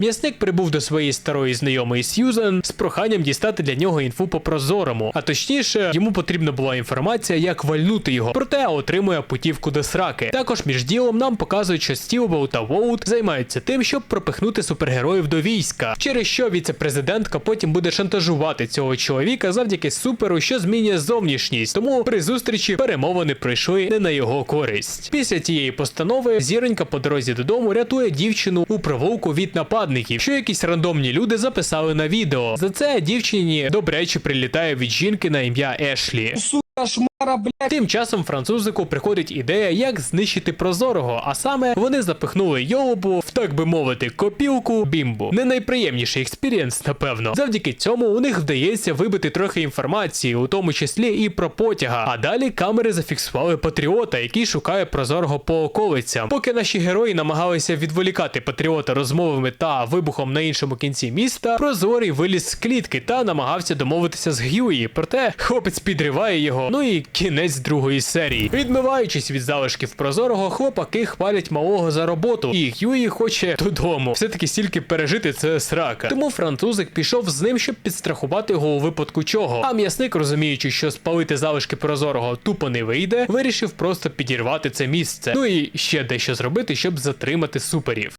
М'ясник прибув до своєї старої знайомої Сьюзен з проханням дістати для нього інфу по прозорому. А точніше, йому потрібна була інформація, як вальнути його, проте отримує путівку до сраки. Також між ділом нам показують, що Стілбоу та Воут займаються тим, щоб пропихнути супергероїв до війська, через що віце-президентка потім буде шантажувати цього чоловіка завдяки суперу, що змінює зовнішність. Тому при зустрічі перемовини пройшли не на його користь. Після цієї постанови зіронька по дорозі додому рятує дівчину у провулку від нападників, що якісь рандомні люди записали на відео. За це дівчині добряче прилітає від жінки на ім'я Ешлі. сука, блядь. Тим часом французику приходить ідея, як знищити прозорого, а саме вони запихнули йолобу в так би мовити копілку бімбу. Не найприємніший експірієнс, напевно. Завдяки цьому у них вдається вибити трохи інформації, у тому числі і про потяга. А далі камери зафіксували патріота, який шукає прозорого по околицям. Поки наші герої намагалися відволікати патріота розмовами та вибухом на іншому кінці міста, прозорий виліз з клітки та намагався домовитися з Гюї. Проте хлопець підриває його. Ну і кінець другої серії. Відмиваючись від залишків прозорого, хлопаки хвалять малого за роботу, і Гюї хоче додому. Все-таки стільки пережити це срака. Тому французик пішов з ним, щоб підстрахувати його у випадку чого. А м'ясник, розуміючи, що спалити залишки прозорого тупо не вийде, вирішив просто підірвати це місце. Ну і ще дещо зробити, щоб затримати суперів.